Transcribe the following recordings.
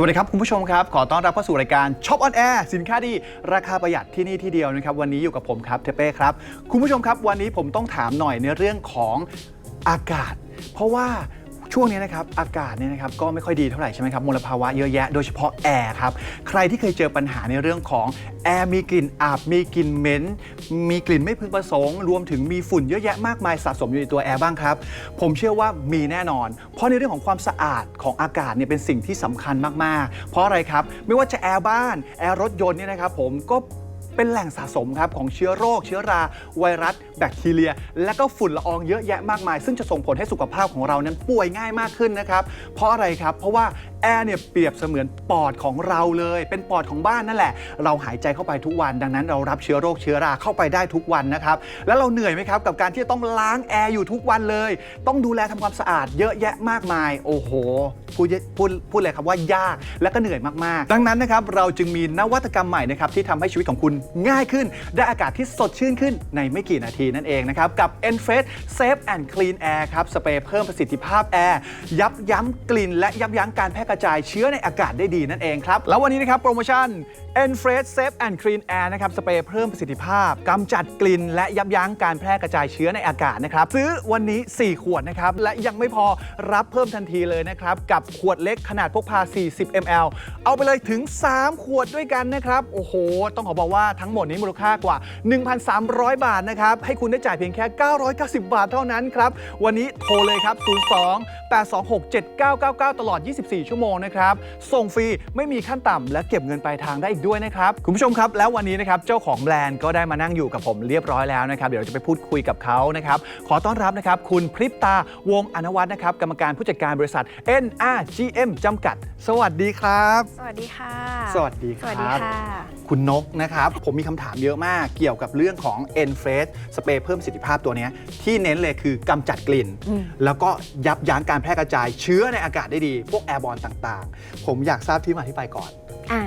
สวัสดีครับ คุณผู้ชมครับ ขอต้อนรับเข้าสู่รายการช็อปออนแอร์สินค้าดี ราคาประหยัดที่นี่ที่เดียวนะครับ วันนี้อยู่กับผมครับเทเป้ครับ คุณผู้ชมครับ วันนี้ผมต้องถามหน่อยในเรื่องของอากาศ เพราะว่า ช่วงนี้นะครับอากาศเนี่ยนะครับก็ไม่ค่อยดีเท่าไหร่ใช่ไหมครับมลภาวะเยอะแยะโดยเฉพาะแอร์ครับใครที่เคยเจอปัญหาในเรื่องของแอร์มีกลิ่นอับมีกลิ่นเหม็นมีกลิ่นไม่พึงประสงค์ รวมถึงมีฝุ่นเยอะแยะมากมายสะสมอยู่ในตัวแอร์บ้างครับ ผมเชื่อว่ามีแน่นอน เพราะในเรื่องของความสะอาดของอากาศเนี่ยเป็นสิ่งที่สำคัญมากๆ เพราะอะไรครับไม่ว่าจะแอร์บ้านแอร์รถยนต์เนี่ยนะครับผมก็เป็นแหล่งสะสมครับของเชื้อโรค เชื้อราไวรัส แบคทีเรีย และก็ฝุ่นละอองเยอะแยะมากมาย ซึ่งจะส่งผลให้สุขภาพของเรานั้นป่วยง่ายมากขึ้นนะครับ เพราะอะไรครับ เพราะว่าแอร์เนี่ยเปรียบเสมือนปอดของเราเลย เป็นปอดของบ้านนั่นแหละ เราหายใจเข้าไปทุกวัน ดังนั้นเรารับเชื้อโรคเชื้อราเข้าไปได้ทุกวันนะครับ แล้วเราเหนื่อยไหมครับกับการที่จะต้องล้างแอร์อยู่ทุกวันเลย ต้องดูแลทำความสะอาดเยอะแยะมากมาย โอ้โหพูดพูดพูดเลยครับว่ายากและก็เหนื่อยมากๆ ดังนั้นนะครับเราจึงมีนวัตกรรมใหม่นะครับที่ทำให้ชีวิตของคุณง่ายขึ้น ได้อากาศที่สดชื่นขึ้นในไม่กี่นาทีนั่นเองนะครับกับ e n f r e s h Safe and Clean Air ครับสเปรย์เพิ่มประสิทธิภาพแอร์ยับยั้งกลิ่น และยับยั้งการแพร่กระจายเชื้อในอากาศได้ดีนั่นเองครับแล้ววันนี้นะครับโปรโมชั่น e n f r e s h Safe and Clean Air นะครับ สเปรย์เพิ่มประสิทธิภาพกำจัดกลิ่น และยับยั้งการแพร่กระจายเชื้อในอากาศนะครับ ซื้อวันนี้ 4 ขวดนะครับ และยังไม่พอรับเพิ่มทันทีเลยนะครับ กับขวดเล็กขนาดพกพา 40 ml เอาไปเลยถึง 3 ขวดด้วยกันนะครับ โอ้โห ต้องขอบอกว่าทั้งหมดนี้มูลค่ากว่า 1,300 บาทนะครับ ให้คุณได้จ่ายเพียงแค่ 990 บาทเท่านั้นครับ วันนี้โทรเลยครับ 02 826 7999 ตลอด 24 ชั่วโมงนะครับ ส่งฟรีไม่มีขั้นต่ำและเก็บเงินปลายทางได้อีกด้วยนะครับ คุณผู้ชมครับ แล้ววันนี้นะครับเจ้าของแบรนด์ก็ได้มานั่งอยู่กับผมเรียบร้อยแล้วนะครับ เดี๋ยวเราจะไปพูดคุยกับเขานะครับ ขอต้อนรับนะครับ คุณพริบตาวงศ์อนวัฒน์นะครับกรรมการผู้จัดการบริษัท NRGM จำกัด สวัสดีครับ สวัสดีค่ะ สวัสดีครับ สวัสดีค่ะ คุณนกนะครับ ผมมีคำถามเยอะมากเกี่ยวกับเรื่องของ e n f r e s h สเปรย์เพิ่มประสิทธิภาพตัวเนี้ยที่เน้นเลยคือกำจัดกลิ่นอืมแล้วก็ยับยั้งการแพร่กระจายเชื้อในอากาศได้ดี พวกแอร์บอลต่างๆ ผมอยากทราบที่มาที่ไปก่อน อ่า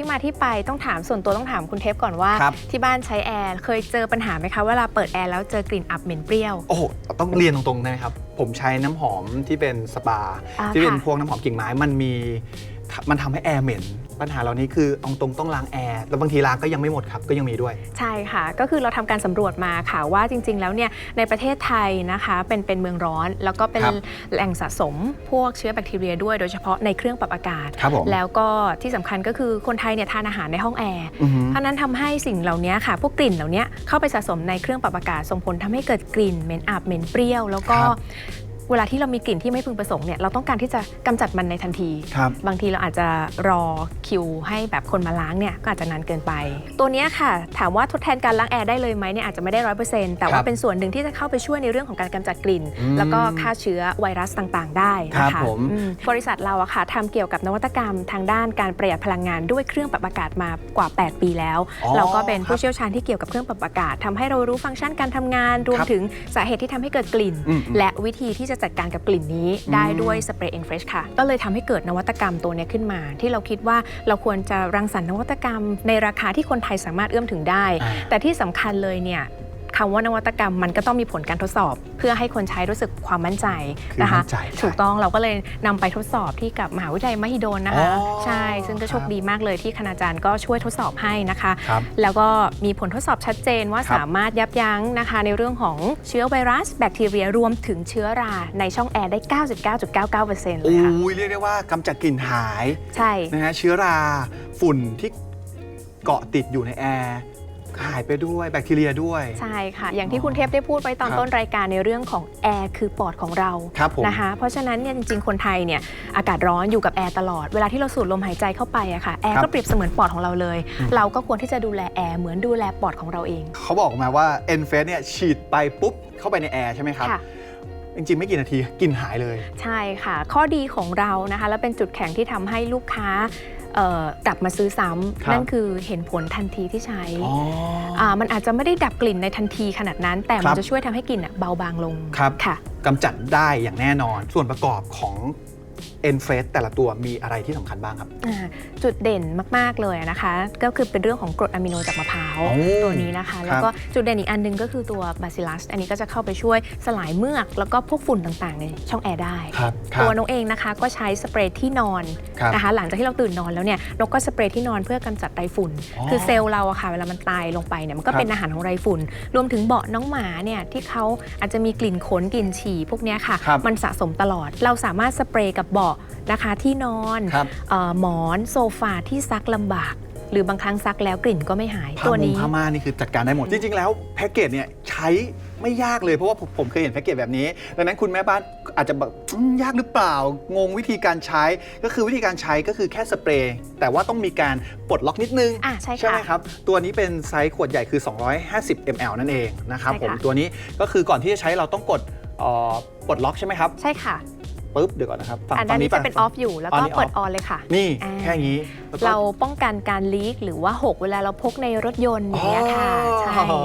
ที่มาที่ไปต้องถามส่วนตัวต้องถามคุณเทปก่อนว่า ครับ ที่บ้านใช้แอร์เคยเจอปัญหาไหมคะเวลาเปิดแอร์แล้วเจอกลิ่นอับเหม็นเปรี้ยว โอ้โหต้องเรียนตรงๆนะครับ ผมใช้น้ำหอมที่เป็นสปา อ่าที่เป็นค่ะพวกน้ำหอมกิ่งไม้มันมี มันทำให้แอร์เหม็น ปัญหาเหล่านี้คือเอาตรงต้องล้างแอร์แล้วบางทีล้างก็ยังไม่หมดครับก็ยังมีด้วย ใช่ค่ะ ก็คือเราทำการสำรวจมาค่ะว่าจริง ๆ แล้วเนี่ยในประเทศไทยนะคะเป็นเป็นเมืองร้อน แล้วก็เป็นครับแหล่งสะสมพวกเชื้อแบคทีเรียด้วยโดยเฉพาะในเครื่องปรับอากาศ ครับผม แล้วก็ที่สำคัญก็คือคนไทยเนี่ยทานอาหารในห้องแอร์ อือหือเพราะนั้นทำให้สิ่งเหล่านี้ค่ะ พวกกลิ่นเหล่านี้เข้าไปสะสมในเครื่องปรับอากาศส่งผลทำให้เกิดกลิ่นเหม็นอับเหม็นเปรี้ยว แล้วก็ครับ เวลาที่เรามีกลิ่นที่ไม่พึงประสงค์เนี่ยเราต้องการที่จะกำจัดมันในทันที ครับบางทีเราอาจจะรอคิวให้แบบคนมาล้างเนี่ยก็อาจจะนานเกินไป ตัวเนี้ยค่ะ ถามว่าทดแทนการล้างแอร์ได้เลยไหมเนี่ยอาจจะไม่ได้ร้อยเปอร์เซ็นต์แต่ครัว่าบเป็นส่วนหนึ่งที่จะเข้าไปช่วยในเรื่องของการกำจัดกลิ่น อืมแล้วก็ฆ่าเชื้อไวรัสต่างๆ ได้นะครัคะบผมอืมบริษัทเราอะค่ะทำเกี่ยวกับนวัตกรรมทางด้านการประหยัดพลังงานด้วยเครื่องปรับอากาศมากว่า 8 ปีแล้ว อ๋อเราก็เป็นครัผู้บเชี่ยวชาญที่เกี่ยวกับเครื่องปรับอากาศทำให้เรารู้ฟังก์ชันการทำงานรวมครับถึงสาเหตุที่ทำให้เกิดกลิ่น อืม และวิธีที่จะจัดการกับกลิ่นนี้ได้ด้วยสเปรย์เอ็นเฟรชค่ะ ก็เลยทำให้เกิดนวัตกรรมตัวเนี้ยขึ้นมา ที่เราคิดว่าเราควรจะรังสรรค์นวัตกรรม ในราคาที่คนไทยสามารถเอื้อมถึงได้อ่าแต่ที่สำคัญเลยเนี่ย คำว่านวัตกรรมมันก็ต้องมีผลการทดสอบ เพื่อให้คนใช้รู้สึกความมั่นใจคือนะคะมั่นใจใช่ถูกต้องเราก็เลยนำไปทดสอบที่กับมหาวิทยาลัยมหิดลนะคะอ๋อใช่ซึ่งก็โชคครับดีมากเลยที่คณาจารย์ก็ช่วยทดสอบให้นะคะครับแล้วก็มีผลทดสอบชัดเจนว่าครับสามารถยับยั้งนะคะ ในเรื่องของเชื้อไวรัส แบคทีเรียรวมถึงเชื้อราในช่องแอร์ได้ 99.99%เลยค่ะอุ้ยเรียกได้ว่ากำจัดกลิ่นหายใช่นะฮะเชื้อราฝุ่นที่เกาะติดอยู่ในแอร์ หายไปด้วยแบคทีเรียด้วย ใช่ค่ะ อย่างที่คุณเทพได้พูดไปตอนครับต้นรายการในเรื่องของแอร์คือปอดของเราครับผมนะคะ เพราะฉะนั้นเนี่ยจริงๆ คนไทยเนี่ยอากาศร้อนอยู่กับแอร์ตลอด เวลาที่เราสูดลมหายใจเข้าไปอะค่ะแอร์ครับก็เปรียบเสมือนปอดของเราเลยอืมเราก็ควรที่จะดูแลแอร์เหมือนดูแลปอดของเราเอง เขาบอกมาว่า e n f a c e เนี่ยฉีดไปปุ๊บ เข้าไปในแอร์ใช่ไหมครับ ค่ะ จริง ๆ ไม่กี่นาทีกลิ่นหายเลย ใช่ค่ะ ข้อดีของเรานะคะ และเป็นจุดแข็งที่ทำให้ลูกค้า เอ่อกลับมาซื้อซ้ครับำนั่นคือเห็นผลทันทีที่ใช้อ๋ออ่ามันอาจจะไม่ได้ดับกลิ่นในทันทีขนาดนั้น แต่คมัรันบจะช่วยทำให้กลิ่นอะเบาบางลงครับ ค่ะ กำจัดได้อย่างแน่นอน ส่วนประกอบของ e n f r e s h แต่ละตัวมีอะไรที่สำคัญบ้างครับ อ่าจุดเด่นมาก ๆ เลยนะคะ ก็คือเป็นเรื่องของกรดอะมิโนจากมะพร้าวโอ้ตัวนี้นะคะครับแล้วก็จุดเด่นอีกอันหนึงก็คือตัวบาซิลัส อันนี้ก็จะเข้าไปช่วยสลายเมือก แล้วก็พวกฝุ่นต่าง ๆ ในช่องแอร์ได้ ครับครัตับวน้องเองนะคะก็ใช้สเปรย์ที่นอนครับนะคะ หลังจากที่เราตื่นนอนแล้วเนี่ยนกก็สเปรย์ที่นอนเพื่อกำจัดไรฝุ่น อ๋อคือเซลล์เราอะค่ะเวลามันตายลงไปเนี่ยมันก็ครับเป็นอาหารของไรฝุ่น รวมถึงเบาะน้องหมาเนี่ยที่เขาอาจจะมีกลิ่นขนกลิ่นฉี่พวกเนี้ยค่ะ ครับ มันสะสมตลอด เราสามารถสเปรย์กับเบาะนะคะที่นอนครับเอ่อหมอนโซฟาที่ซักลำบาก หรือบางครั้งซักแล้วกลิ่นก็ไม่หายผ้าตัวมงนี้ ผ้าม่านนี่คือจัดการได้หมด จริง ๆ แล้วแพ็กเกจเนี่ยใช้ไม่ยากเลยเพราะว่าผมผมเคยเห็นแพ็กเกจแบบนี้ ดังนั้นคุณแม่บ้านอาจจะแบบอืมยากหรือเปล่า งงวิธีการใช้ ก็คือวิธีการใช้ก็คือแค่สเปรย์ แต่ว่าต้องมีการปลดล็อกนิดนึง อะใช่ใช่ไหมค่ะครับ ตัวนี้เป็นไซส์ขวดใหญ่คือ 250 ml นั่นเองนะครับใช่ผม ค่ะ ตัวนี้ก็คือก่อนที่จะใช้เราต้องกดเอ่อปลดล็อกใช่ไหมครับ ใช่ค่ะ ปุ๊บเดี๋ยวก่อนนะครับฝั่งอันฝั่งนี้นี้จะเป็นออฟอยู่แล้วก็อ๋อนี่เปิด off ออนเลยค่ะ นี่อ่า แค่นี้แล้วก็เราป้องกันการลีกหรือว่าหกเวลาเราพกในรถยนต์อย่างเงี้ยค่ะใช่อ๋อ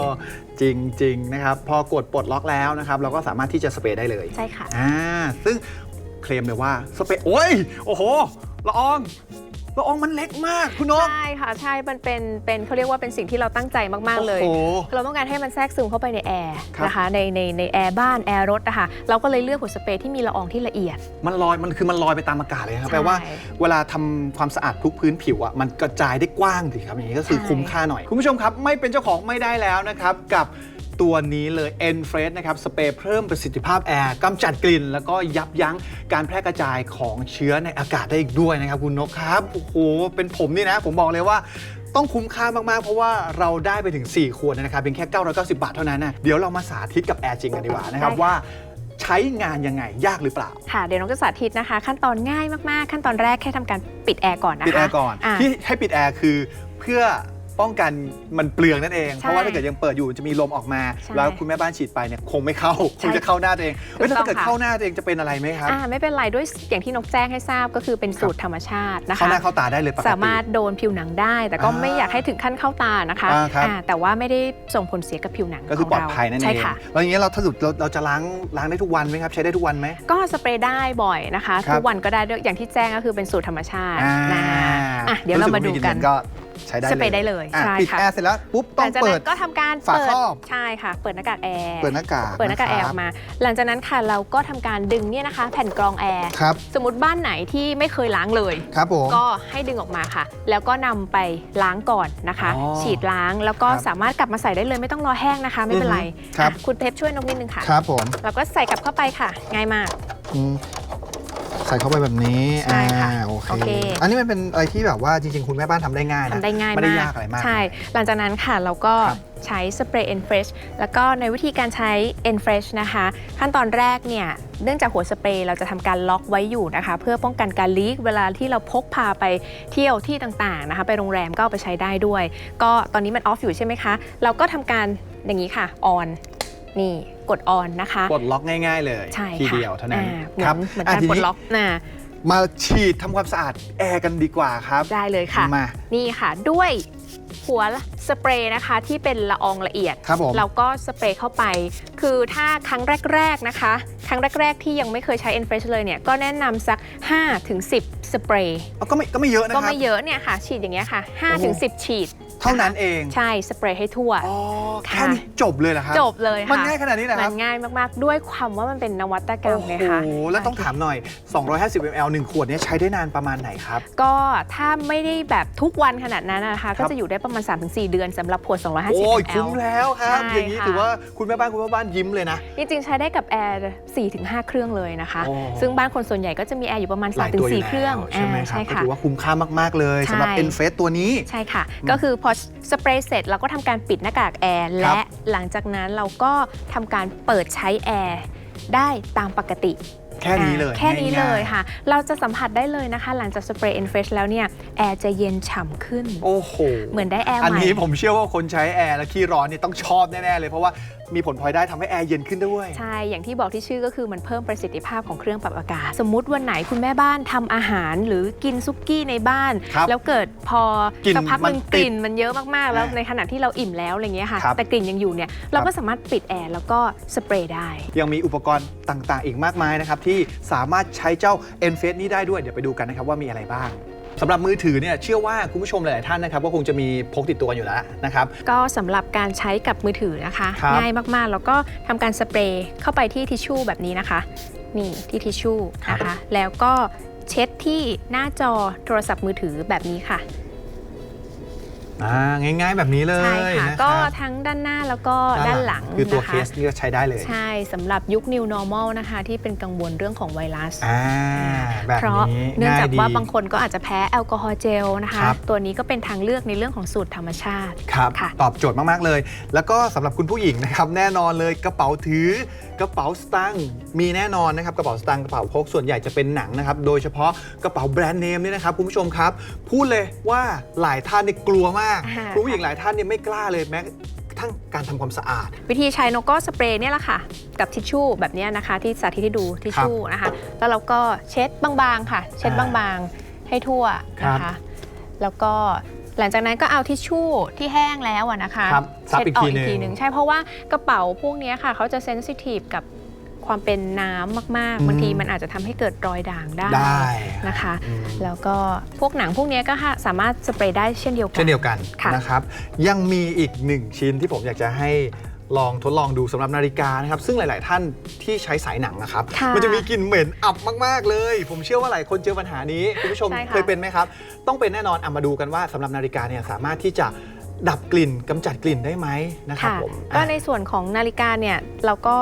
จริงจริง ๆ นะครับ พอกดปลดล็อกแล้วนะครับ เราก็สามารถที่จะสเปรย์ได้เลยใช่ค่ะ อ่าซึ่งเคลมเลยว่าสเปรย์โอ้ยโอ้โหละออง ละอองมันเล็กมากคุณนก ใช่ค่ะใช่มันเป็นเป็นเขาเรียกว่าเป็นสิ่งที่เราตั้งใจมาก ๆ เลย โอ้โหเราต้องการให้มันแทรกซึมเข้าไปในแอร์ครับ นะคะในในในแอร์บ้านแอร์รถนะคะเราก็เลยเลือกหัวสเปรย์ที่มีละอองที่ละเอียด มันลอยมันคือมันลอยไปตามอากาศเลยครับใช่แปลว่าเวลาทำความสะอาดทุกพื้นผิวอะมันกระจายได้กว้างสิครับอย่างนี้ก็คือใช่ คุ้มค่าหน่อย คุณผู้ชมครับ ไม่เป็นเจ้าของไม่ได้แล้วนะครับ กับ ตัวนี้เลย e n f r e s h นะครับสเปรย์เพิ่มประสิทธิภาพแอร์กำจัดกลิ่น แล้วก็ยับยั้งการแพร่กระจายของเชื้อในอากาศได้อีกด้วยนะครับคุณนกครับโอ้โหเป็นผมนี่นะ ผมบอกเลยว่าต้องคุ้มค่ามาก ๆ เพราะว่าเราได้ไปถึง 4 ขวดนะครับเพียงแค่ 990 บาทเท่านั้นนะเดี๋ยวเรามาสาธิตกับแอร์จริงกันดีกว่านะครับได้ค่ะว่าใช้งานยังไงยากหรือเปล่า ค่ะ เดี๋ยวน้องจะสาธิตนะคะ ขั้นตอนง่ายมาก ๆ ขั้นตอนแรกแค่ทำการปิดแอร์ก่อนนะคะ ปิดแอร์ก่อนอะที่ให้ปิดแอร์คือเพื่อ ป้องกันมันเปลืองนั่นเองใช่เพราะว่าถ้าเกิดยังเปิดอยู่จะมีลมออกมา ใช่แล้วคุณแม่บ้านฉีดไปเนี่ยคงไม่เข้าใช่คงจะเข้าหน้าตัวเองเฮ้ยถูกถ้าเกิดต้องค่ะเข้าหน้าตัวเองจะเป็นอะไรไหมครับ อ่าไม่เป็นไรด้วยอย่างที่นกแจ้งให้ทราบก็คือเป็นสูตรธรรมชาตินะเข้าคะ หน้าเข้าตาได้เลยปกติ สามารถโดนผิวหนังได้ แต่ก็อ่าไม่อยากให้ถึงขั้นเข้าตานะคะอ่าครับ อ่าแต่ว่าไม่ได้ส่งผลเสียกับผิวหนังก็คือขงปลอดเราภัยนั่นเอใช่งค่ะ แล้วอย่างเงี้ยเราถ้าสมมติเราเราจะล้างล้างได้ทุกวันไหมครับ ใช้ได้ทุกวันไหม ก็สเปรย์ได้บ่อยนะคะ ครับ ทุกวันก็ได้ด้วยอย่างที่แจ้งก็คือเป็นสูตรธรรมชาติอ่านะอะเดี๋ยวเรามาดูกันก็ ใช้ได้สเปรย์ได้เลยอะใช่ปิดค่ะ แอร์เสร็จแล้วปุ๊บหต้อลังงจากเปินั้ด นก็ทำการฝาเปิดครอบ ใช่ค่ะ เปิดหน้ากากแอร์เปิดหน้ากากเปิดหน้ากากแอร์ะอคอบกมา หลังจากนั้นค่ะเราก็ทำการดึงเนี่ยนะคะ แผ่นกรองแอร์ครับ สมมติบ้านไหนที่ไม่เคยล้างเลย ครับผม ก็ให้ดึงออกมาค่ะ แล้วก็นำไปล้างก่อนนะคะ อ๋อฉีดล้างแล้วก็ครับสามารถกลับมาใส่ได้เลยไม่ต้องรอแห้งนะคะ ไม่เป็นไรอือฮึครับ อะคุณเพชรช่วยนกนิดนึงค่ะ ครับผมเราก็ใส่กลับเข้าไปค่ะ ง่ายมาก อืมใส่เข้าไปแบบนี้ใช่ค่ะอ่าโอเค โอเค อันนี้มันเป็นอะไรที่แบบว่าจริงๆ คุณแม่บ้านทำได้ง่ายนะทำได้ง่ายไม่ได้มากยากอะไรมาก ใช่ หลังจากนั้นค่ะเราก็ครับใช้สเปรย์ e n f r e s h แล้วก็ในวิธีการใช้ e n f r e s h นะคะ ขั้นตอนแรกเนี่ย เนื่องจากหัวสเปรย์เราจะทำการล็อกไว้อยู่นะคะ เพื่อป้องกันการลีกเวลาที่เราพกพาไปเที่ยวที่ต่างๆนะคะ ไปโรงแรมก็เอาไปใช้ได้ด้วย ก็ตอนนี้มันออฟอยู่ใช่ไหมคะ เราก็ทำการอย่างนี้ค่ะออน นี่กดออนนะคะปลดล็อกง่าย ๆ เลยใช่ทีค่ะเดียวเท่านั้นอ่าเหมืคอรันเหมือนอะการทีปลดนี้ล็อกนะมาฉีดทำความสะอาดแอร์กันดีกว่าครับ ได้เลยค่ะมานี่ค่ะด้วยหัวสเปรย์นะคะที่เป็นละอองละเอียดครับผมเราก็สเปรย์เข้าไป คือถ้าครั้งแรก ๆนะคะ ครั้งแรก ๆ ที่ยังไม่เคยใช้ e n f r e s h เลยเนี่ยก็แนะนำสัก 5-10 สเปรย์เอาก็ไม่ก็ไม่เยอะนะคก็รับไม่เยอะเนี่ยค่ะ ฉีดอย่างเงี้ยค่ะ 5-10 ฉีด เท่านั้นเองใช่สเปรย์ให้ทั่ว อ๋อค่ะแค่นี้จบเลยเหรอครับจบเลยค่ะมันง่ายขนาดนี้นะคมัรับนง่ายมากๆ ด้วยความว่ามันเป็นนวัตกรรมโอ้ไงโหคะแล้วต้องถามหน่อย 250 ml 1 ขวดเนี้ใช้ได้นานประมาณไหนครับ ก็ถ้าไม่ได้แบบทุกวันขนาดนั้นนะคะครัก็บจะอยู่ได้ประมาณ 3-4 เดือนสำหรับขวด 250 โอ้ย ml คุ้มแล้วครับ ใช่อย่างนี้ค่ะ ถือว่าคุณแม่บ้านคุณพ่อบ้านยิ้มเลยนะ จริงๆใช้ได้กับแอร์4-5 เครื่องเลยนะคะ โอ้ ซึ่งบ้านคนส่วนใหญ่ก็จะมีแอร์อยู่ประมาณหลายตัวอยู่3-4เครื่องแล้วใช่ไหมอ่าครับก็ค่ะ ถือว่าคุ้มค่ามาก ๆ เลยใช่สำหรับ e n f e s ตัวนี้ ใช่ค่ะ ก็คือพอสเปรย์เสร็จเราก็ทำการปิดหน้ากากแอร์และหลังจากนั้นเราก็ทำการเปิดใช้แอร์ได้ตามปกติ แค่นี้เลยอ่าแค่นี้เลยง่าค่ะ เราจะสัมผัสได้เลยนะคะ หลังจากสเปรย์ e n f r e s h แล้วเนี่ยแอร์จะเย็นฉ่ำขึ้น โอ้โหเหมือนได้แอร์ใหอันม่นี้ผมเชื่อว่าคนใช้แอร์และขี้ร้อนเนี่ยต้องชอบแน่ ๆ เลยเพราะว่ามีผลพลอยได้ทำให้แอร์เย็นขึ้นด้วย ใช่ อย่างที่บอกที่ชื่อก็คือมันเพิ่มประสิทธิภาพของเครื่องปรับอากาศ สมมุติวันไหนคุณแม่บ้านทำอาหารหรือกินซุกี้ในบ้าน ครับแล้วเกิดพอกลิ่นสักพักหนึ่งมันกติดลิ่นมันเยอะมากๆ แล้วอ่าในขณะที่เราอิ่มแล้วอะไรเงี้ยค่ะ ครับแต่กลิ่นยังอยู่เนี่ย เราก็สามารถปิดแอร์แล้วก็สเปรย์ได้ ยังมีอุปกรณ์ต่างๆ อีกมากมายนะครับที่ที่สามารถใช้เจ้า n f a c e นี้ได้ด้วย เดี๋ยวไปดูกันนะครับว่ามีอะไรบ้างสำหรับมือถือเนี่ยเชื่อว่าคุณผู้ชมหลาย ๆ ท่านนะครับก็คงจะมีพกติดตัวกันอยู่แล้วนะครับ ก็สำหรับการใช้กับมือถือนะคะ ครับ ง่ายมาก ๆ แล้วก็ทำการสเปรย์เข้าไปที่ทิชชู่แบบนี้นะคะ นี่ที่ทิชชู่นะคะ แล้วก็เช็ดที่หน้าจอโทรศัพท์มือถือแบบนี้ค่ะ อ่าง่ายๆแบบนี้เลยใช่ค่ะนะก็ครับทั้งด้านหน้าแล้วก็ด้านหลังคือตัวนะเคคะสนี่ก็ใช้ได้เลยใช่สำหรับยุค New Normal นะคะ ที่เป็นกังวลเรื่องของไวรัส อ่าแบบเพราะนี้เนื่องจากยดี ว่าบางคนก็อาจจะแพ้แอลกอฮอล์เจลนะคะ ครับ ตัวนี้ก็เป็นทางเลือกในเรื่องของสูตรธรรมชาติ ครับค่ะตอบโจทย์มาก ๆ เลย แล้วก็สำหรับคุณผู้หญิงนะครับ แน่นอนเลยกระเป๋าถือกระเป๋าสตางค์มีแน่นอนนะครับกระเป๋าสตางค์กระเป๋าพกส่วนใหญ่จะเป็นหนังนะครับโดยเฉพาะกระเป๋าแบรนด์เนมเนี่ยนะครับคุณผู้ชมครับ พูดเลยว่าหลายท่านเนี่ยกลัวมากอ่า คุณผู้หญิงหลายท่านเนี่ยไม่กล้าเลยแม้กระทั่งการทำความสะอาด วิธีใช้นกก็สเปรย์เนี่ยแหละค่ะ กับทิชชู่แบบเนี้ยนะคะ ที่สาธิตให้ดูทิชชู่นะคะ แล้วเราก็เช็ดบางๆค่ะ เช็ดอ่าบางๆให้ทั่วนะครัคะ บแล้วก็ หลังจากนั้นก็เอาทิชชู่ที่แห้งแล้วอะนะคะครับซับเช็ดอีกออกทีอีกทีหหนึ่นึ่งงใช่เพราะว่ากระเป๋าพวกเนี้ยค่ะเขาจะเซนซิทีฟกับความเป็นน้ำมากอืม ๆบางทีมันอาจจะทำให้เกิดรอยด่างได้ได้นะคะ อืมแล้วก็พวกหนังพวกเนี้ยก็ค่ะสามารถสเปรย์ได้เช่นเดียวกัเช่นเดียวกันค่ะ นะครับ ยังมีอีกหนึ่งชิ้นที่ผมอยากจะให้ ลองทดลองดูสำหรับนาฬิกานะครับ ซึ่งหลาย ๆ ท่านที่ใช้สายหนังนะครับค่ะมันจะมีกลิ่นเหม็นอับมาก ๆ เลย ผมเชื่อว่าหลายคนเจอปัญหานี้ คุณผู้ชมใช่ค่ะเคยเป็นไหมครับ ต้องเป็นแน่นอนเอามาดูกันว่าสำหรับนาฬิกาเนี่ยสามารถที่จะดับกลิ่นกำจัดกลิ่นได้ไหมนะครับค่ะผมก็อะในส่วนของนาฬิกาเนี่ยเราก็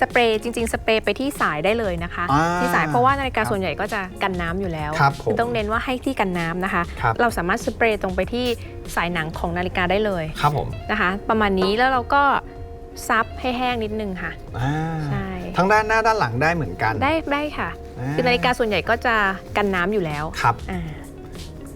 สเปรย์จริง ๆ สเปรย์ไปที่สายได้เลยนะคะ อ่าที่สายเพราะว่านาฬิกาครับส่วนใหญ่ก็จะกันน้ำอยู่แล้ว ครับผมต้องเน้นว่าให้ที่กันน้ำนะคะ ครับ เราสามารถสเปรย์ตรงไปที่สายหนังของนาฬิกาได้เลยครับผมนะคะ ประมาณนี้แล้วเราก็ซับให้แห้งนิดนึงค่ะ อ่าใช่ ทั้งด้านหน้าด้านหลังได้เหมือนกันได้ได้ค่ะ คือนาฬิกาส่วนใหญ่ก็จะกันน้ำอยู่แล้วครับ อ่า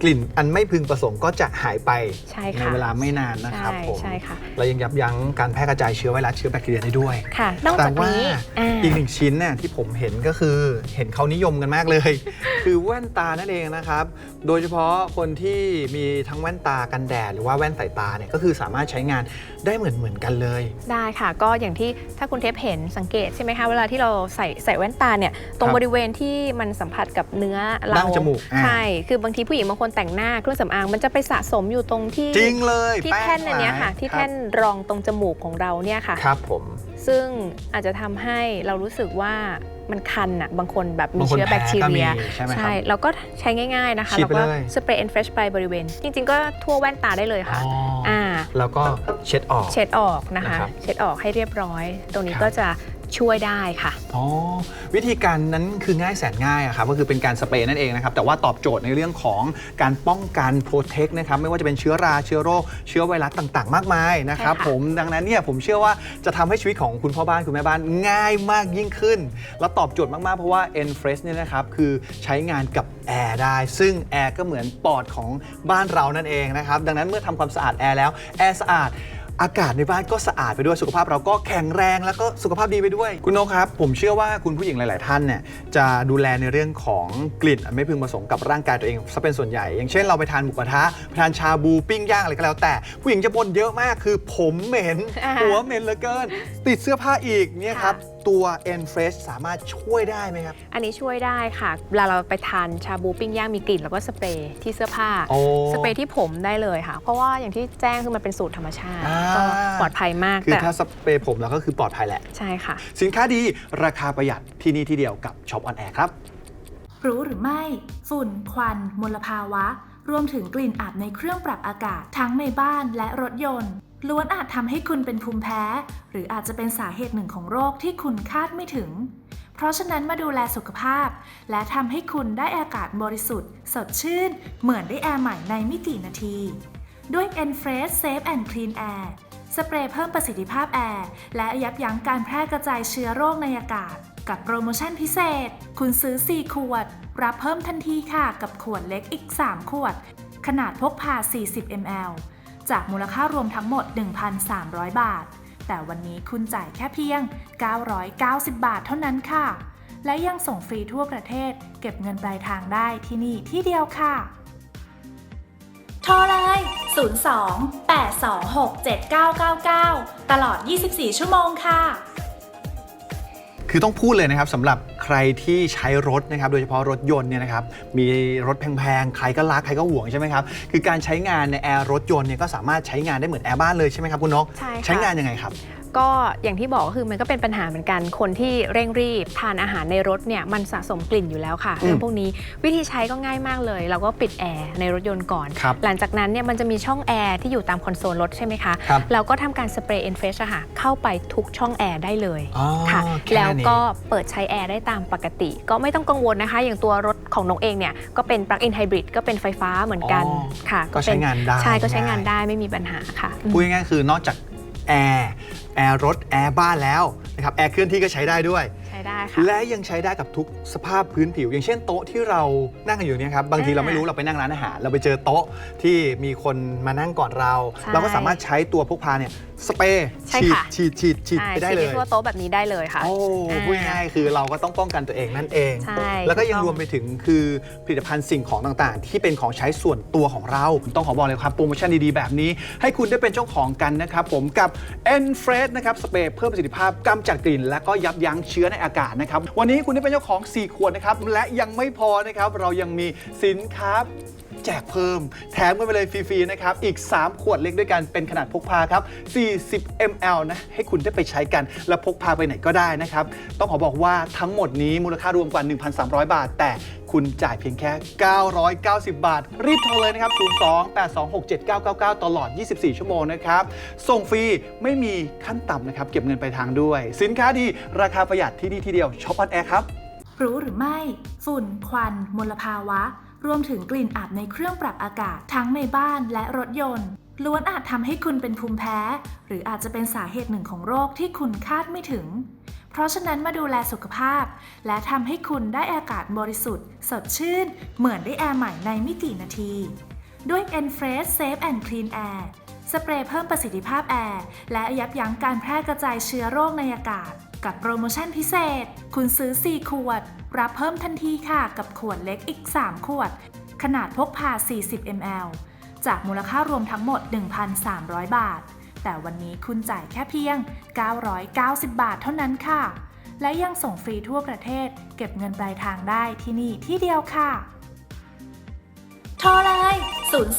กลิ่นอันไม่พึงประสงค์ก็จะหายไปใช่ในค่ะเวลาไม่นานนะครับใช่ผมใช่ค่ะเรายังยับยั้งการแพร่กระจายเชื้อไวรัสเชื้อแบคทีเรียได้ด้วย ค่ะ นอกแต่จากว่านี้อ่า อีกหนึ่งชิ้นเนี่ยที่ผมเห็นก็คือเห็นเขานิยมกันมากเลย คือแว่นตานั่นเองนะครับ โดยเฉพาะคนที่มีทั้งแว่นตากันแดดหรือว่าแว่นสายตาเนี่ยก็คือสามารถใช้งานได้เหมือนเหมือนๆกันเลย ได้ค่ะก็อย่างที่ถ้าคุณเทปเห็นสังเกตใช่ไหมคะเวลาที่เราใส่ใส่แว่นตาเนี่ยตรงครับบริเวณที่มันสัมผัสกับเนื้อเราดั้งจมูกอ่าใช่ คือบางทีผู้หญิงบางคนแต่งหน้าเครื่องสำอางมันจะไปสะสมอยู่ตรงที่จริงเลยที่ป้งแท่นอันเนี้ยค่ะหลายที่รับแท่นรองตรงจมูกของเราเนี่ยค่ะ ครับผม ซึ่งอาจจะทำให้เรารู้สึกว่ามันคันอะบางคนแบบมีบางคนเชื้อแบคทีเรีย แพ้ก็มีใช่ไหมครับเราก็ใช้ง่ายๆนะคะฉีดแล้วไปก็เลย สเปรย์เอนเฟรชไปบริเวณ จริง ๆ ก็ทั่วแว่นตาได้เลยอ๋ค่ะออ่า แล้วก็เช็ดออก เช็ดออกนะคะนะครับเช็ดออกให้เรียบร้อย ตรงนี้ครับ ก็จะ ช่วยได้ค่ะ อ๋อวิธีการนั้นคือง่ายแสนง่ายอะครับก็คือเป็นการสเปรย์นั่นเองนะครับแต่ว่าตอบโจทย์ในเรื่องของการป้องกันโปรเทคนะครับไม่ว่าจะเป็นเชื้อราเชื้อโรค เชื้อไวรัสต่างๆ มากมายนะครับใช่ค่ะ ผมดังนั้นเนี่ยผมเชื่อว่าจะทำให้ชีวิตของคุณพ่อบ้านคุณแม่บ้านง่ายมากยิ่งขึ้น แล้วตอบโจทย์มากๆ เพราะว่า e n f r e s h เนี่ยนะครับคือใช้งานกับแอร์ได้ ซึ่งแอร์ก็เหมือนปอดของบ้านเรานั่นเองนะครับดังนั้นเมื่อทำความสะอาดแอร์แล้วแอร์สะอาด อากาศในบ้านก็สะอาดไปด้วยสุขภาพเราก็แข็งแรงแล้วก็สุขภาพดีไปด้วย คุณนกครับ ผมเชื่อว่าคุณผู้หญิงหลาย ๆ ท่านเนี่ยจะดูแลในเรื่องของกลิ่นไม่พึงประสงค์กับร่างกายตัวเองซะเป็นส่วนใหญ่ อย่างเช่นเราไปทานหมูกระทะไปทานชาบูปิ้งย่างอะไรก็แล้ว แต่ผู้หญิงจะบ่นเยอะมากคือผมเหม็น หัวเหม็นเหลือเกิน ติดเสื้อผ้าอีกเนี่ยครับ ตัว e n f r e s h สามารถช่วยได้ไหมครับ อันนี้ช่วยได้ค่ะ เวลาเราไปทานชาบูปิ้งย่างมีกลิ่น แล้วก็สเปรย์ที่เสื้อผ้า โอ้สเปรย์ที่ผมได้เลยค่ะ เพราะว่าอย่างที่แจ้งคือมันเป็นสูตรธรรมชาติอ่า ก็ปลอดภัยมากคือแต่ถ้าสเปรย์ผมแล้วก็คือปลอดภัยแหละ ใช่ค่ะ สินค้าดีราคาประหยัดที่นี่ที่เดียวกับช็อปออนแอร์ครับ รู้หรือไม่ ฝุ่น ควัน มลภาวะ รวมถึงกลิ่นอับในเครื่องปรับอากาศทั้งในบ้านและรถยนต์ ล้วนอาจทำให้คุณเป็นภูมิแพ้ หรืออาจจะเป็นสาเหตุหนึ่งของโรคที่คุณคาดไม่ถึง เพราะฉะนั้นมาดูแลสุขภาพ และทำให้คุณได้อากาศบริสุทธิ์ สดชื่น เหมือนได้แอร์ใหม่ในไม่กี่นาที ด้วย e n f r e s h Safe and Clean Air สเปรย์เพิ่มประสิทธิภาพแอร์และยับยั้งการแพร่กระจายเชื้อโรคในอากาศ กับโปรโมชั่นพิเศษ คุณซื้อ 4 ขวด รับเพิ่มทันทีค่ะ กับขวดเล็กอีก 3 ขวด ขนาดพกพา 40 ml จากมูลค่ารวมทั้งหมด 1,300 บาท แต่วันนี้คุณจ่ายแค่เพียง 990 บาทเท่านั้นค่ะ และยังส่งฟรีทั่วประเทศ เก็บเงินปลายทางได้ที่นี่ที่เดียวค่ะ โทรเลย 02 826 7999 ตลอด 24 ชั่วโมงค่ะ คือต้องพูดเลยนะครับสำหรับใครที่ใช้รถนะครับโดยเฉพาะรถยนต์เนี่ยนะครับมีรถแพงๆ ใครก็รัก ใครก็ห่วงใช่ไหมครับ คือการใช้งานในแอร์รถยนต์เนี่ยก็สามารถใช้งานได้เหมือนแอร์บ้านเลยใช่ไหมครับคุณนกใช่ค่ะ ใช้งานยังไงครับ ก็อย่างที่บอกก็คือมันก็เป็นปัญหาเหมือนกัน คนที่เร่งรีบ ทานอาหารในรถเนี่ยมันสะสมกลิ่นอยู่แล้วค่ะอืมเรื่องพวกนี้วิธีใช้ก็ง่ายมากเลย เราก็ปิดแอร์ในรถยนต์ก่อนครับหลังจากนั้นเนี่ยมันจะมีช่องแอร์ที่อยู่ตามคอนโซลรถใช่ไหมคะครับเราก็ทำการสเปรย์เอนเฟชอะค่ะเข้าไปทุกช่องแอร์ได้เลยอ๋อค่ะค่แล้วนี้ก็เปิดใช้แอร์ได้ตามปกติ ก็ไม่ต้องกังวลนะคะ อย่างตัวรถของนกเองเนี่ยก็เป็น plug-in hybrid ก็เป็นไฟฟ้าเหมือนกันอ๋อค่ะ ก็ใช้งานได้ใช่ก็ใช้งานง่ายได้ไม่มีปัญหาค่ะอืมพูดง่ายๆคือนอกจาก แอร์แอร์รถแอร์บ้านแล้วนะครับแอร์เคลื่อนที่ก็ใช้ได้ด้วย ใช้ได้ค่ะ และยังใช้ได้กับทุกสภาพพื้นผิว อย่างเช่นโต๊ะที่เรานั่งกันอยู่เนี่ยครับบางทีอ่าเราไม่รู้เราไปนั่งร้านอาหาร เราไปเจอโต๊ะที่มีคนมานั่งก่อนเราใช่เราก็สามารถใช้ตัวพกพาเนี่ย สเปรย์ใช่ฉีดค่ะ ฉีดฉีดฉีดใช่ไปได้ฉีดเลที่ยทั่วโต๊ะแบบนี้ได้เลยค่ะ โอ้อ่าพูดง่ายๆคือเราก็ต้องป้องกันตัวเองนั่นเอง ใช่แล้วก็ยังถูกต้องรวมไปถึงคือผลิตภัณฑ์สิ่งของต่างๆ ที่เป็นของใช้ส่วนตัวของเรา ต้องขอบอกเลยครับโปรโมชั่นดีๆ แบบนี้ ให้คุณได้เป็นเจ้าของกันนะครับผมกับ e n f r e s h นะครับสเปรย์เพิ่มประสิทธิภาพกำจัดกลิ่น และก็ยับยั้งเชื้อในอากาศนะครับ วันนี้คุณได้เป็นเจ้าของ 4 ขวดนะครับ และยังไม่พอนะครับเรายังมีสินค้า แจกเพิ่ม แถมกันไปเลยฟรีๆนะครับ อีก 3 ขวดเล็กด้วยกันเป็นขนาดพกพาครับ 40 ml นะ ให้คุณได้ไปใช้กัน แล้วพกพาไปไหนก็ได้นะครับ ต้องขอบอกว่าทั้งหมดนี้มูลค่ารวมกว่า 1,300 บาท แต่คุณจ่ายเพียงแค่ 990 บาท รีบโทรเลยนะครับ 02-8267999 ตลอด 24 ชั่วโมงนะครับ ส่งฟรีไม่มีขั้นต่ำนะครับ เก็บเงินไปลายทางด้วย สินค้าดี ราคาประหยัดที่นี่ทีเดียวช็อปออนแอร์ครับ รู้หรือไม่ ฝุ่น ควัน มลภาวะ รวมถึงกลิ่นอับในเครื่องปรับอากาศทั้งในบ้านและรถยนต์ ล้วนอาจทำให้คุณเป็นภูมิแพ้ หรืออาจจะเป็นสาเหตุหนึ่งของโรคที่คุณคาดไม่ถึง เพราะฉะนั้นมาดูแลสุขภาพ และทำให้คุณได้อากาศบริสุทธิ์ สดชื่น เหมือนได้แอร์ใหม่ในไม่กี่นาที ด้วย e n f r e s h Safe and Clean Air สเปรย์เพิ่มประสิทธิภาพแอร์และยับยั้งการแพร่กระจายเชื้อโรคในอากาศ กับโปรโมชั่นพิเศษ คุณซื้อ 4 ขวด รับเพิ่มทันทีค่ะ กับขวดเล็กอีก 3 ขวด ขนาดพกพา 40 ml จากมูลค่ารวมทั้งหมด 1,300 บาท แต่วันนี้คุณจ่ายแค่เพียง 990 บาทเท่านั้นค่ะ และยังส่งฟรีทั่วประเทศ เก็บเงินปลายทางได้ที่นี่ที่เดียวค่ะ โทรเลย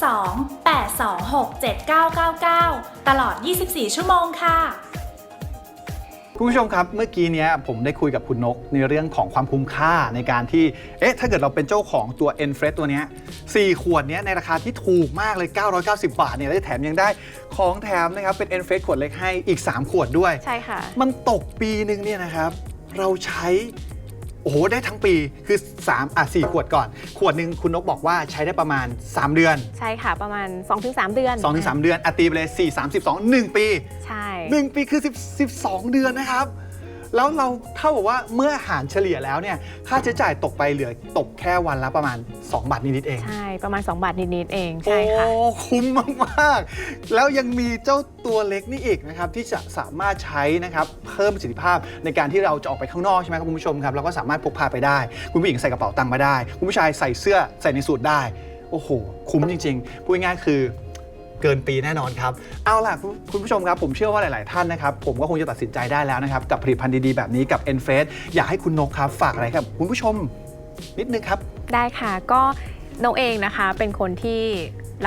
02 826 7999 ตลอด 24 ชั่วโมงค่ะ คุณผู้ชมครับเมื่อกี้เนี้ยผมได้คุยกับคุณนกในเรื่องของความคุ้มค่าในการที่เอ๊ะถ้าเกิดเราเป็นเจ้าของตัว e n f r e s h ตัวเนี้ย4ขวดเนี้ยในราคาที่ถูกมากเลย 990 บาทเนี่ยและแถมยังได้ของแถมนะครับเป็น e n f r e s h ขวดเล็กให้อีก 3 ขวดด้วย ใช่ค่ะ มันตกปีนึงเนี่ยนะครับ เราใช้โอ้โหได้ทั้งปีคือ3อะ4ขวดก่อน ขวดหนึ่งคุณนกบอกว่าใช้ได้ประมาณ 3 เดือน ใช่ค่ะประมาณ 2-3 เดือน2-3 เดือนอะตีไปเลย4 3 12 1 ปี ใช่ 1 ปีคือ10 12 เดือนนะครับ แล้วเราเท่ากับว่าเมื่อหารเฉลี่ยแล้วเนี่ยค่าใช้จ่ายตกไปเหลือตกแค่วันละประมาณ 2 บาทนิดๆเอง ใช่ประมาณ 2 บาทนิดๆเองใช่ค่ะ โอ้คุ้มมากๆ แล้วยังมีเจ้าตัวเล็กนี่อีกนะครับที่จะสามารถใช้นะครับเพิ่มประสิทธิภาพในการที่เราจะออกไปข้างนอกใช่ไหมครับคุณผู้ชมครับเราก็สามารถพกพาไปได้ คุณผู้หญิงใส่กระเป๋าตังค์มาได้ คุณผู้ชายใส่เสื้อใส่ในสูทได้ โอ้โห คุ้มจริงๆพูดง่ายๆคือ เกินปีแน่นอนครับ เอาล่ะคุณคุณผู้ชมครับ ผมเชื่อว่าหลาย ๆ ท่านนะครับ ผมก็คงจะตัดสินใจได้แล้วนะครับ กับผลิตภัณฑ์ดี ๆ แบบนี้กับ e n f a c e อยากให้คุณนกครับฝากอะไรครับคุณผู้ชมนิดนึงครับ ได้ค่ะก็นกเองนะคะเป็นคนที่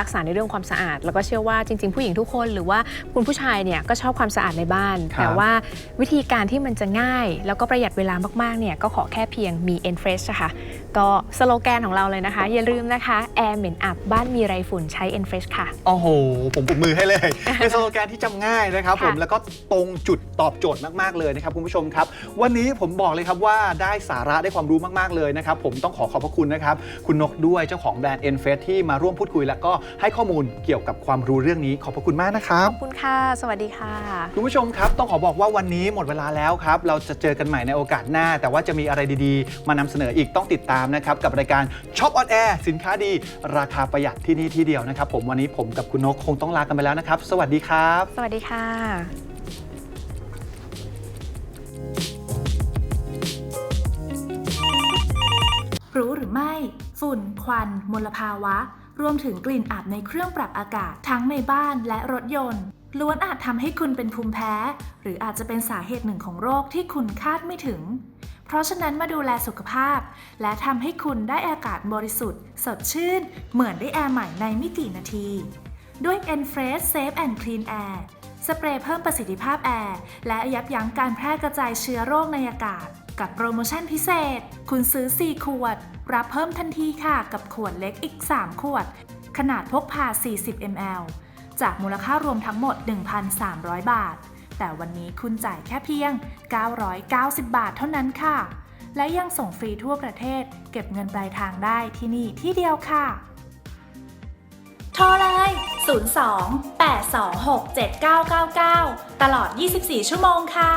รักษาในเรื่องความสะอาด แล้วก็เชื่อว่าจริง ๆ ผู้หญิงทุกคนหรือว่าคุณผู้ชายเนี่ยก็ชอบความสะอาดในบ้าน ครับ แต่ว่าวิธีการที่มันจะง่าย แล้วก็ประหยัดเวลามากๆเนี่ยก็ขอแค่เพียงมี e n f r e s h ค่ะก็สโลแกนของเราเลยนะคะ อย่าลืมนะคะแอร์เหม็นอับบ้านมีไรฝุ่นใช้ e n f r e s h ค่ะ โอ้โห ผมปรบมือให้เลย เป็นสโลแกนที่จำง่ายนะครับค่ะผมแล้วก็ตรงจุดตอบโจทย์มาก ๆ เลยนะครับคุณผู้ชมครับ วันนี้ผมบอกเลยครับว่าได้สาระได้ความรู้มาก ๆ เลยนะครับ ผมต้องขอขอบพระคุณนะครับ คุณนกด้วยเจ้าของแบรนด์ e n f a c e ที่มาร่วมพูดคุย แล้วก็ให้ข้อมูลเกี่ยวกับความรู้เรื่องนี้ขอบพระคุณมากนะครับ ขอบคุณค่ะ สวัสดีค่ะ คุณผู้ชมครับ ต้องขอบอกว่าวันนี้หมดเวลาแล้วครับ เราจะเจอกันใหม่ในโอกาสหน้า แต่ว่าจะมีอะไรดีๆ มานำเสนออีกต้องติดตามนะครับ กับรายการช็อปออนแอร์สินค้าดี ราคาประหยัดที่นี่ที่เดียวนะครับผมวันนี้ผมกับคุณนกคงต้องลากันไปแล้วนะครับ สวัสดีครับ สวัสดีค่ะรู้หรือไม่ ฝุ่น ควัน มลภาวะ รวมถึงกลิ่นอับในเครื่องปรับอากาศทั้งในบ้านและรถยนต์ ล้วนอาจทำให้คุณเป็นภูมิแพ้ หรืออาจจะเป็นสาเหตุหนึ่งของโรคที่คุณคาดไม่ถึง เพราะฉะนั้นมาดูแลสุขภาพ และทำให้คุณได้อากาศบริสุทธิ์ สดชื่น เหมือนได้แอร์ใหม่ในไม่กี่นาที ด้วย e n f r e s h Safe and Clean Air สเปรย์เพิ่มประสิทธิภาพแอร์และยับยั้งการแพร่กระจายเชื้อโรคในอากาศ กับโปรโมชั่นพิเศษ คุณซื้อ 4 ขวด รับเพิ่มทันทีค่ะ กับขวดเล็กอีก 3 ขวด ขนาดพกพา 40 ml จากมูลค่ารวมทั้งหมด 1,300 บาท แต่วันนี้คุณจ่ายแค่เพียง 990 บาทเท่านั้นค่ะ และยังส่งฟรีทั่วประเทศ เก็บเงินปลายทางได้ที่นี่ที่เดียวค่ะ โทรเลย 02 826 7999 ตลอด 24 ชั่วโมงค่ะ